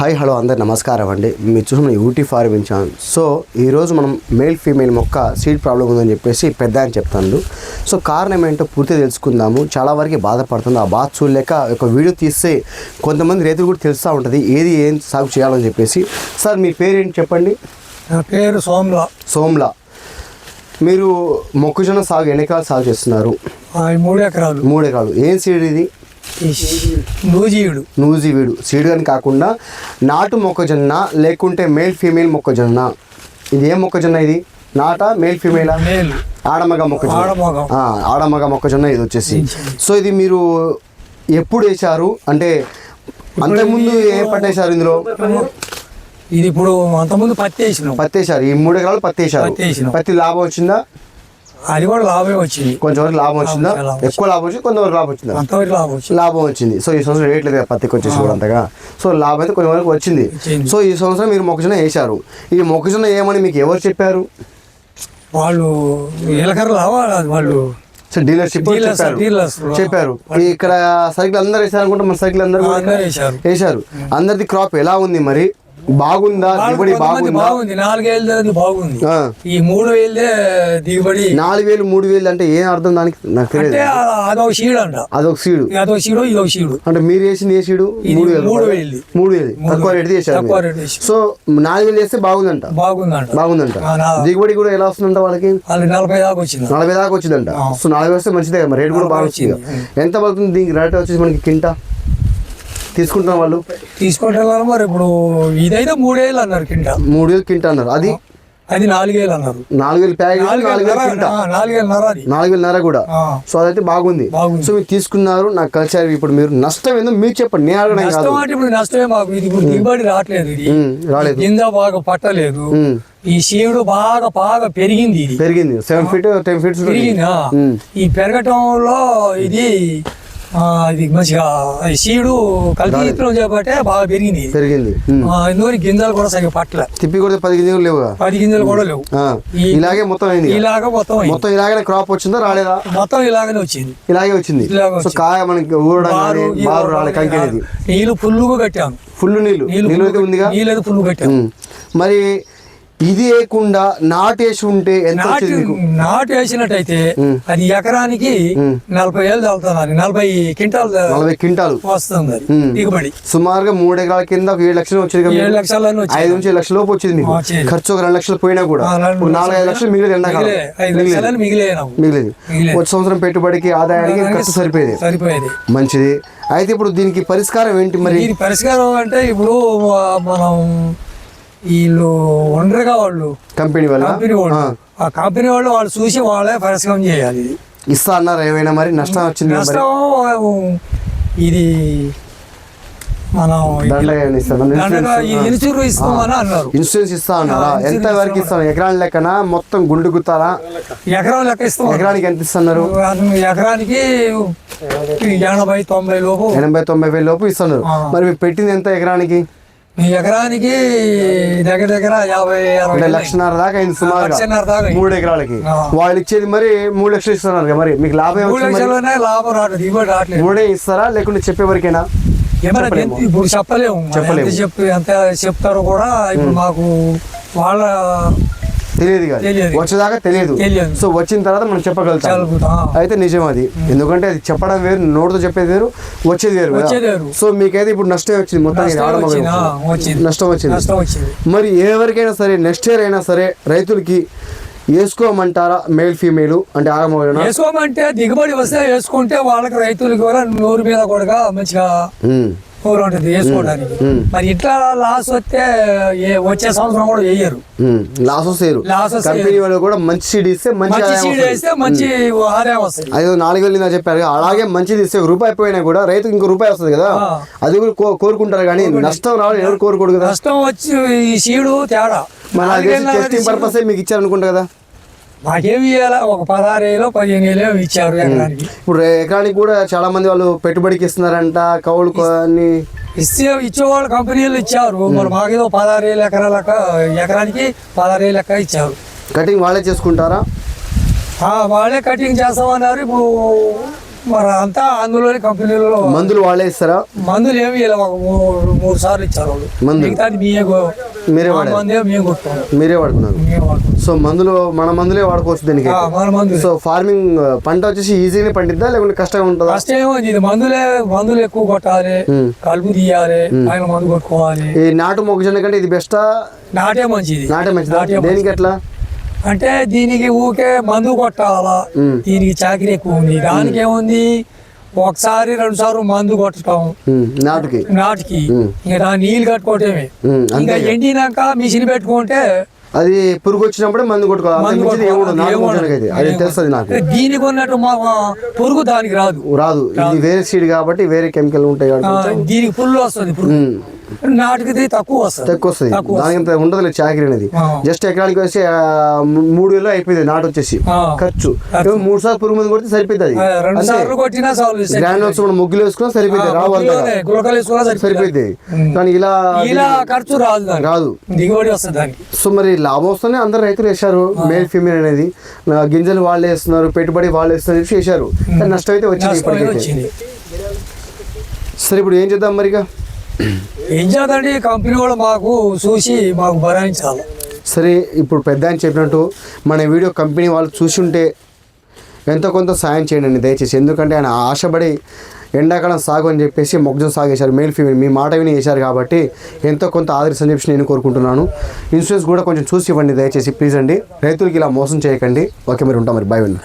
Hi hello అందరు నమస్కారం అండి. మీరు చూసిన యూటీ ఫార్మింగ్ ఛానల్. సో ఈరోజు మనం మేల్ ఫీమేల్ మొక్క సీడ్ ప్రాబ్లం ఉందని చెప్పేసి పెద్ద అని చెప్తాను సో కారణం ఏంటో పూర్తిగా తెలుసుకుందాము. చాలా వరకు బాధపడుతుంది. ఆ బాధ చూడలేక ఒక వీడియో తీస్తే కొంతమంది రైతులు కూడా తెలుస్తూ ఉంటుంది. ఏది ఏం సాగు చేయాలని చెప్పేసి. సార్ మీ పేరేంటి చెప్పండి? నా పేరు సోమ్ల. సోమ్లా. మీరు మొక్కజొన్న సాగు ఎన్నికలు సాగు చేస్తున్నారు? మూడు ఎకరాలు. మూడు ఎకరాలు. ఏం సీడ్ ఇది? ఈ నూజీయుడు. నూజివీడు సీడ్ అని కాకుండా నాటు మొక్కజొన్న లేకుంటే మేల్ ఫీమేల్ మొక్కజొన్న. ఇది ఏం మొక్కజొన్న ఇది? నాట మేల్ ఫీమేలా? మేలు. ఆడమగ మొక్కజొన్న. ఆడమగ. మొక్కజొన్న ఇది వచ్చేసి. సో ఇది మీరు ఎప్పుడు వేశారు? అంటే అంతకుముందు ఏ పంట వేశారు ఇందులో? ఇది ఇప్పుడు అంతకుముందు పత్తి వేసినాం. పత్తి వేశారు. ఈ మూడు ఎకరాలు పత్తి వేసినాం. పత్తి లాభం వచ్చిందా? అది కూడా లాభమే వచ్చింది. కొంచెం లాభం వచ్చిందా? లాభం. ఎక్కువ లాభం వచ్చింది? కొంతవరకు లాభం వచ్చిందా? అంతవరకు లాభం వచ్చింది. లాభం వచ్చింది. సో ఈ సంవత్సరం రేట్ లేదు కదా పత్తికి వచ్చేసి కూడా అంతగా సో లాభం అయితే కొంచెం వరకు వచ్చింది. సో ఈ సంవత్సరం మీరు మొక్కజొన్న వేశారు. ఈ మొక్కజొన్న ఏమని మీకు ఎవరు చెప్పారు? వాళ్ళు ఎలకర లావాలి వాళ్ళు సో డీలర్షిప్ చెప్పారు ఇక్కడ సైకిల్ అందరు వేశారు అనుకుంటే మన సైకిల్ అందరు వేశారు. అందరిది క్రాప్ ఎలా ఉంది మరి? బాగుందా? దిగుబడి బాగుందా? నాలుగేళ్ళది బాగుంది. ఈ మూడు వేలదే దిగుబడి. నాలుగు వేలు మూడు వేలు అంటే ఏం అర్థం దానికి? నాకు తెలియదు. అదొక సీడ్ అంట. అదొక సీడు. అదొక సీడు ఇదొక సీడు. అంటే మీరు వేసింది ఏ సీడు? మూడు వేలు. మూడు. వేలు. మూడు వేలు. తక్కువ రేటు చేశారు. సో నాలుగు వేలు వేస్తే బాగుందంట. బాగుందంట. బాగుందంట. దిగుబడి కూడా ఎలా వస్తుందంట వాళ్ళకి? వాళ్ళు నలభై దాకా వచ్చింది. నలభై దాకా వచ్చిందంట. సో నలభై వస్తే మంచిదే రేట్ కూడా బాగా వచ్చింది. ఎంత పడుతుంది దీనికి? రేట్ వచ్చేసి మనకి కింట? తీసుకుంటున్న వాళ్ళు? తీసుకుంటే మరి ఇప్పుడు ఇదైతే మూడేళ్ళు అన్నారు కింట. మూడు వేలు కింట అన్నారు. అది? అది నాలుగేళ్ళు అన్నారు. నాలుగు వేలు ప్యాకెట్ నాలుగు కింట. నాలుగేళ్ళన్నర అది. నాలుగు వేలన్నర కూడా. సో అదైతే బాగుంది. సో మీరు తీసుకున్నారు నాకు కలిసారు ఇప్పుడు మీరు నష్టం ఏందో మీరు చెప్పండి. నేను అడగడం కాదు. ఇప్పుడు నష్టమే మాకు. ఇది ఇప్పుడు దిగుబడి రావట్లేదు ఇది. రాలేదు. గింజ బాగా పట్టలేదు. ఈ సీడు బాగా బాగా పెరిగింది పెరిగింది. సెవెన్ ఫీట్ టెన్ ఫీట్స్ పెరిగింది. ఈ పెరగటంలో ఇది ఇది మంచిగా సీడు కల్తీ విత్తనం చేపట్టే బాగా పెరిగింది. పెరిగింది ఇందులో గింజలు కూడా సరిగ్గా పట్టలే. తిప్పి కూడా పది గింజలు లేవుగా? పది గింజలు కూడా లేవు. ఇలాగే మొత్తం అయింది ఇలాగ మొత్తం. మొత్తం ఇలాగే క్రాప్ వచ్చిందా రాలేదా? మొత్తం ఇలాగనే వచ్చింది. ఇలాగే వచ్చింది. సో. కాయ మనకి ఊరడం రాలే నీళ్ళు ఫుల్లుగా కట్టాను ఫుల్ నీళ్ళు? నీళ్ళు అయితే ఉందిగా? నీళ్ళు అయితే ఫుల్ కట్టాను ఉమ్. మరి ఇది వేయకుండా నాటేసి ఉంటే నాటు వచ్చేది మీకు? నాటు వేసినట్టయితే ఉమ్. అది ఎకరానికి. నలభై ఏళ్ళు చల్లుతున్నారు నలభై క్వింటాల్ నలభై క్వింటాలు. వస్తుంది. దిగుబడి. సుమారుగా మూడు ఎకరాల కింద ఒక ఏడు లక్షలు వచ్చేది ఏడు వచ్చి ఐదు నుంచి లక్షల లోపు వచ్చింది మీకు. ఖర్చు ఒక రెండు లక్షలు పోయినా కూడా. నాలుగు ఐదు లక్షలు మిగిలేదు ఎండాకాలం. మిగిలేదు. వచ్చే సంవత్సరం పెట్టుబడికి ఆదాయానికి ఖర్చు సరిపోయేది. సరిపోయేది. మంచిది. అయితే ఇప్పుడు దీనికి పరిష్కారం ఏంటి మరి? పరిష్కారం అంటే ఇప్పుడు మనం వీళ్ళు ఒంటరిగా వాళ్ళు. కంపెనీ వల్ల కంపెనీ వాళ్ళు. ఆ. కంపెనీ వాళ్ళు వాళ్ళు చూసి వాళ్ళే పరిష్కారం చేయాలి. ఇస్తా అన్నారు ఏమైనా మరి? నష్టం వచ్చింది మరి? నష్టం ఇది మనం ఇన్సూరెన్స్? ఇస్తా అన్నారా? ఎంత వరకు ఇస్తాను ఎకరాల లెక్కన? మొత్తం గుండు గుత్తాలా ఎకరం లెక్క ఇస్తాం. ఎకరానికి ఎంత ఇస్తున్నారు? ఎకరానికి ఎనభై తొంభై లోపు. ఎనభై తొంభై వేల లోపు ఇస్తున్నారు. మరి మీకు పెట్టింది ఎంత ఎకరానికి? మీ ఎకరానికి దగ్గర దగ్గర యాభై అరవై లక్షన్నర దాకా అయింది అయింది. మూడు ఎకరాలకి. వాళ్ళు ఇచ్చేది మరి మూడు లక్షలు ఇస్తున్నారు మరి. మీకు లాభం లాభం రావట్లేదు దిగుబడి రావట్లేదు. మూడే ఇస్తారా? లేకుంటే చెప్పే వరకేనా? ఇప్పుడు చెప్పలేము. చెప్పలేము. చెప్పి ఎంత చెప్తారో కూడా ఇప్పుడు మాకు వాళ్ళ తెలియదు కాదు. వచ్చేదాకా తెలియదు. సో వచ్చిన తర్వాత మనం చెప్పగలుగుతాం. అయితే నిజం అది ఎందుకంటే అది చెప్పడం వేరు నోటితో చెప్పేది వేరు వచ్చేది వేరు కదా. సో మీకైతే ఇప్పుడు నష్టం వచ్చింది. మొత్తం నష్టం వచ్చింది, మరి ఎవరికైనా సరే నెక్స్ట్ ఇయర్ అయినా సరే రైతులకి వేసుకోమంటారా మేల్ ఫీమేల్ అంటే ఆడమగ వేసుకోమంటే దిగుబడి వస్తే వేసుకుంటే వాళ్ళకి రైతులకి కూడా నోరు మీద కూడా మంచిగా నోరు ఉంటుంది వేసుకోవడానికి. మరి ఇట్లా లాస్ వస్తే వచ్చే సంవత్సరం కూడా వేయరు. లాస్ వస్తారు లాస్ వస్తే కంపెనీ వాళ్ళు కూడా మంచి సీడ్ ఇస్తే మంచి సీడ్. వేస్తే మంచి ఆదాయం వస్తుంది. అదే నాలుగు వేలు ఇందా చెప్పారు అలాగే మంచిది ఇస్తే రూపాయి పోయినా కూడా రైతుకి ఇంకో రూపాయి వస్తుంది కదా. అది కూడా కోరుకుంటారు కానీ నష్టం రావాలి ఎవరు కోరుకోడు కదా. నష్టం వచ్చి ఈ సీడు తేడా. మన టెస్టింగ్ పర్పస్ మీకు ఇచ్చారు అనుకుంటా కదా. మాకేమి ఇవ్వాలా ఒక పదహారు వేలు పదిహేను వేలు ఇచ్చారు ఎకరానికి. ఇప్పుడు ఎకరానికి కూడా చాలా మంది వాళ్ళు పెట్టుబడికి ఇస్తున్నారంట కౌలు కొన్ని ఇస్తే ఇచ్చేవాళ్ళు కంపెనీలు ఇచ్చారు. మరి మాకేదో పదహారు వేలు ఎకరాలక ఎకరానికి పదహారు వేలు లెక్క ఇచ్చారు. కటింగ్ వాళ్ళే చేసుకుంటారా? వాళ్ళే కటింగ్ చేస్తామన్నారు. ఇప్పుడు మరి అంతా అందులోనే కంపెనీలో మందులు వాళ్ళే ఇస్తారా మందులు ఏమి మూడు సార్లు ఇచ్చారు మందులు? మీరే మీరే సో మందులు మన మందులే వాడుకోవచ్చు దీనికి? సో ఫార్మింగ్ పంట వచ్చేసి ఈజీగానే పండిద్దా? లేకుంటే కష్టంగా ఉంటుందా? ఏమో ఇది మందులే మందులు ఎక్కువ కొట్టాలి. కలుపు తీయాలి. మందు కొట్టుకోవాలి. ఈ నాటు మొక్కజొన్న కంటే ఇది బెస్టా నాటే మంచిది. నాటే మంచిదా? దేనికి ఎట్లా అంటే దీనికి ఊకే మందు కొట్టాలా? దీనికి చాకరీ ఎక్కువ ఉంది. దానికి ఏముంది? ఒకసారి రెండు సార్లు మందు కొట్టడం. నాటుకి. నాటికి. ఇంకా దాని నీళ్ళు కట్టుకోవటమే. ఇంకా ఎండినాక మిషన్ పెట్టుకుంటే అది పురుగు వచ్చినప్పుడే మందు కొట్టుకోవాలి. దీనికి ఉన్నట్టు మా పురుగు దానికి రాదు. రాదు. ఇది వేరే సీడ్ కాబట్టి వేరే కెమికల్ ఉంటాయి దీనికి ఫుల్ వస్తుంది నాటికి తక్కువ వస్తుంది. తక్కువ వస్తుంది. దానికి ఉండదు చాకరీ అనేది. జస్ట్ ఎకరానికి వచ్చి మూడు వేలు అయిపోయింది నాటు వచ్చేసి. ఖర్చు. మూడు సార్లు పురుగు మందు కొడితే సరిపోతుంది గ్రాండ్ ముగ్గులు వేసుకున్నా సరిపోతుంది రావు అంతగా. గులకలు వేసుకున్నా సరిపోయింది. కానీ ఇలా ఇలా ఖర్చు రాదు రాదు. దిగుబడి వస్తుంది సో మరి లాభం వస్తూనే అందరు రైతులు వేశారు. మేల్ ఫీమేల్ అనేది. గింజలు వాళ్ళు వేస్తున్నారు పెట్టుబడి వాళ్ళు వేస్తున్నారు చెప్పి వేశారు. కానీ నష్టం అయితే వచ్చింది ఇప్పటికైతే. వచ్చింది. సరే ఇప్పుడు ఏం చేద్దాం మరిగా ఏం చేద్దండి కంపెనీ వాళ్ళు మాకు చూసి మాకు భరాయించాలి సరే ఇప్పుడు పెద్ద అని చెప్పినట్టు మన వీడియో కంపెనీ వాళ్ళు చూసి ఉంటే ఎంతో కొంత సాయం చేయండి దయచేసి. ఎందుకంటే ఆయన ఆశపడి ఎండాకాలం సాగు అని చెప్పేసి మొగ్జం సాగు వేశారు మేల్ ఫీమేల్ మీ మాట విని వేశారు కాబట్టి ఎంతో కొంత ఆదరిస్తని చెప్పి నేను కోరుకుంటున్నాను. ఇన్సూరెన్స్ కూడా కొంచెం చూసి ఇవ్వండి దయచేసి ప్లీజ్ అండి. రైతులకి ఇలా మోసం చేయకండి. ఓకే మరి ఉంటాం మరి. బాయ్ అండి